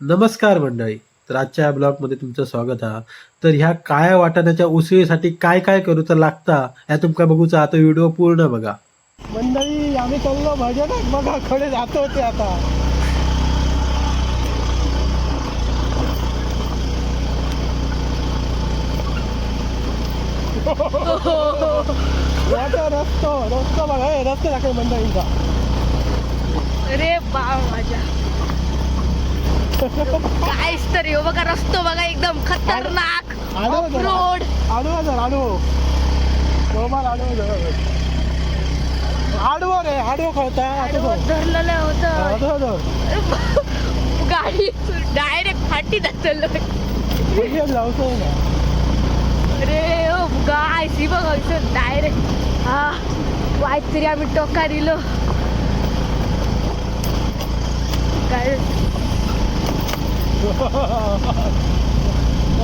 नमस्कार मंडळी. तर आजच्या या ब्लॉगमध्ये तुमचं स्वागत आहे तर ह्या काळ्या वाटाण्याच्या उसळीसाठी काय काय करू तर लागता ह्या तुमका बघूचा आता व्हिडिओ पूर्ण बघा. मंडळी आम्ही चाललो भजन बघा कडे जातो ते आता. रस्तो रस्तो बघा रस्ते दाखव मंडळींचा. अरे बा माझ्या. कायच तर यो बघा रस्तो बघा एकदम खतरनाक. रोड आडवा जर आडवो. मोबाईल आडवं जर. आडवं रे आडवं कळता. धरलेलं होतं. गाडी डायरेक्ट फाटी लावतोय ना. अरे ओ गाय सी बघा डायरेक्ट हा वाईट तरी आम्ही टोका दिलो. काय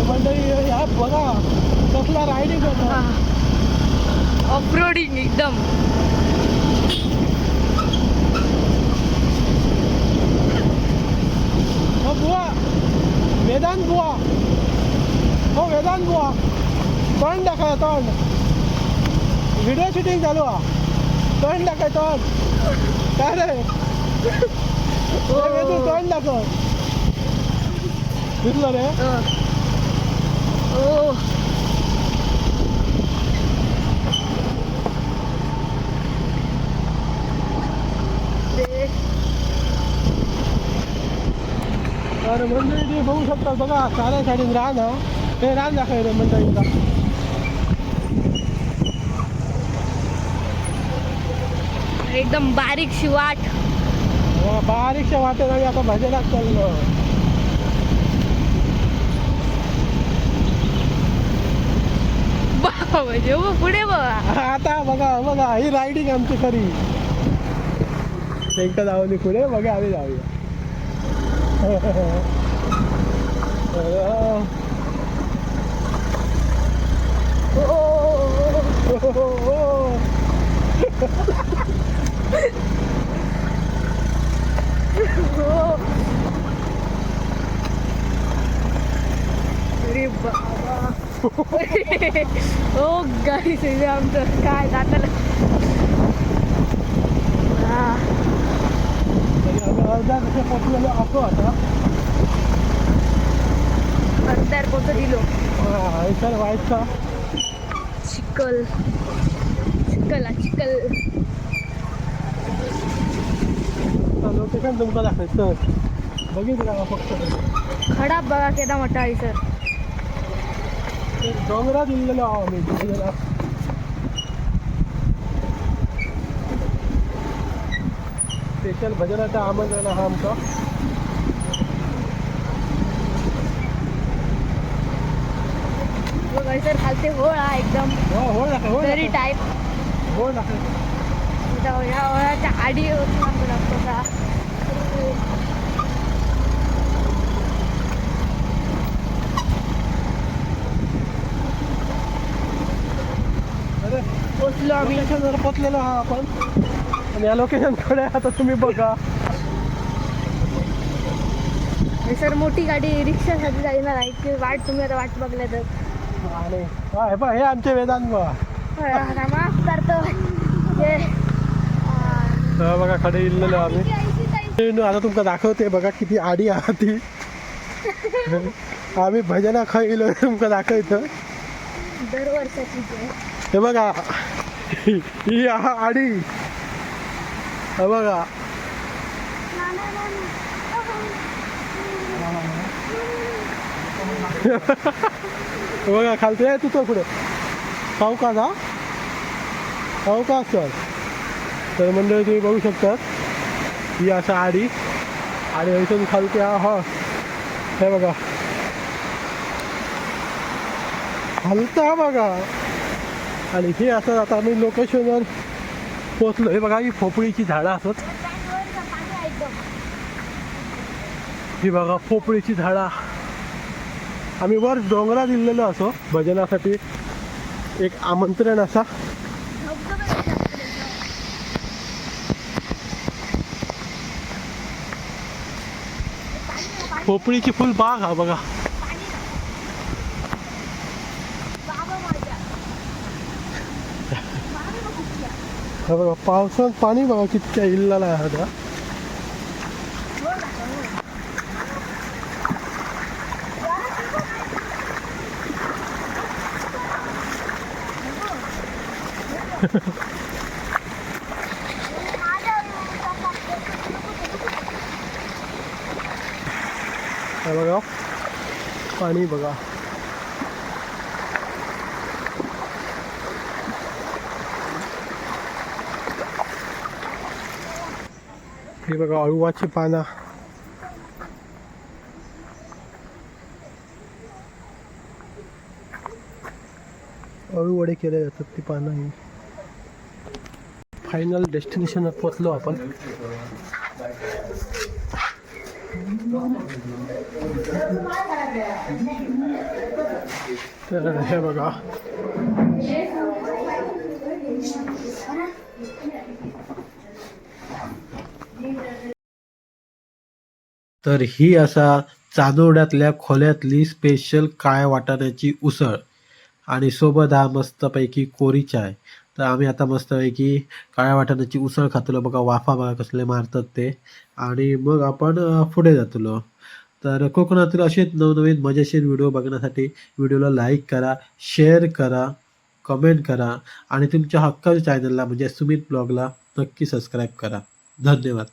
मंडळी बघा कसला रायडिंग ऑफ रोडिंग एकदम बुवा वेदांत बुवा हो वेदांत बुवा तोंड दाखवा तोंड व्हिडिओ शूटिंग चालू हा तोंड दाखव तोंड काय रे तोंड दाखव दिसलं रे ओ. तर मंडळी तुम्ही बघू शकता बघा चाऱ्या साईडीन रान हा हे रान दाखव रे मंडळींचा एकदम बारीकशी वाट बघा, बारीकशा वाटेत आम्ही आता भजनात चाललो बा म्हणजे पुढे बघा. आता बघा बघा ही रायडिंग आमची खरी. एकदा जाऊन पुढे बघा आम्ही जाऊया. अरे बाबा ओ गाडी सगळे आमचं काय जाताना अंतर पोच दिलो. सर व्हायचा चिकल. चिकल चिकल. लोकेशन तुमका दाखवायचं बघितलं का फक्त? खडा बघा केदा मोठा आहे सर ते डोंगरात इल्लेलो आहो आम्ही डोंगरात. स्पेशल भजनाचा आमंत्रण हा आमचा बघा सर खालते होळ हा एकदम हो हो दाखव हो तरी दाखव. टाईप हो दाखव या होळाच्या आडी होती आमचा दाखवता अरे पोचलो आम्ही. लोकेशनवर पोचलेलो हा आपण. आणि या लोकेशनकडे आता तुम्ही बघा. हे सर मोठी गाडी रिक्षासाठी जाणार आहे. की वाट तुम्ही आता वाट बघल्या तर. आणि हा, हे पहा हे आमचे वेदांत बघा माफ करतो. हे. बघा कडे इल्लेलो आम्ही. नु आता तुमका दाखवते बघा किती आडी आहा ती आम्ही भजना खाईलो तुमका दाखवतो. दरवर्षाची ते. हे बघा ही आहा आडी. हे बघा. बघा खालते आहे तू तो पुढे. खाऊ का जा? खाऊ का सर तर मंडळी तुम्ही बघू शकता ही असा आडी. आणि इथून खालते हा हा. हे बघा. हलता बघा. आणि हे असं आता आम्ही लोकेशनवर पोचलो हे बघा ही पोपळीची झाडं असत ही बघा पोपळीची झाडं. आम्ही वर डोंगरा दिलेलो असो भजनासाठी एक आमंत्रण असा. पोपळीची फुल बाग हा बघा. हा बघा पावसात पाणी बघा कितक्या इल्लाला आहे हा बघा पाणी बघा. हे बघा अळुवाची पानं. अळूवडे केले जातात ती पानं ही. फायनल डेस्टिनेशनवर पोचलो आपण. तर हे बघा. तर ही असा चांदोड्यातल्या खोल्यातली स्पेशल काय वाटाण्याची उसळ. आणि सोबत हा मस्तपैकी कोरी चाय. तर आम्ही आता मस्तपैकी काळ्या वाटाण्याची उसळ खातलो. बघा वाफा बघा कसले मारतात ते. आणि मग आपण पुढे जातलो. तर कोकणातील असेच नवनवीन मजेशीर व्हिडिओ बघण्यासाठी व्हिडिओला लाईक करा शेअर करा कमेंट करा आणि तुमच्या हक्काच्या चॅनलला म्हणजे सुमित ब्लॉगला नक्की सबस्क्राईब करा. धन्यवाद.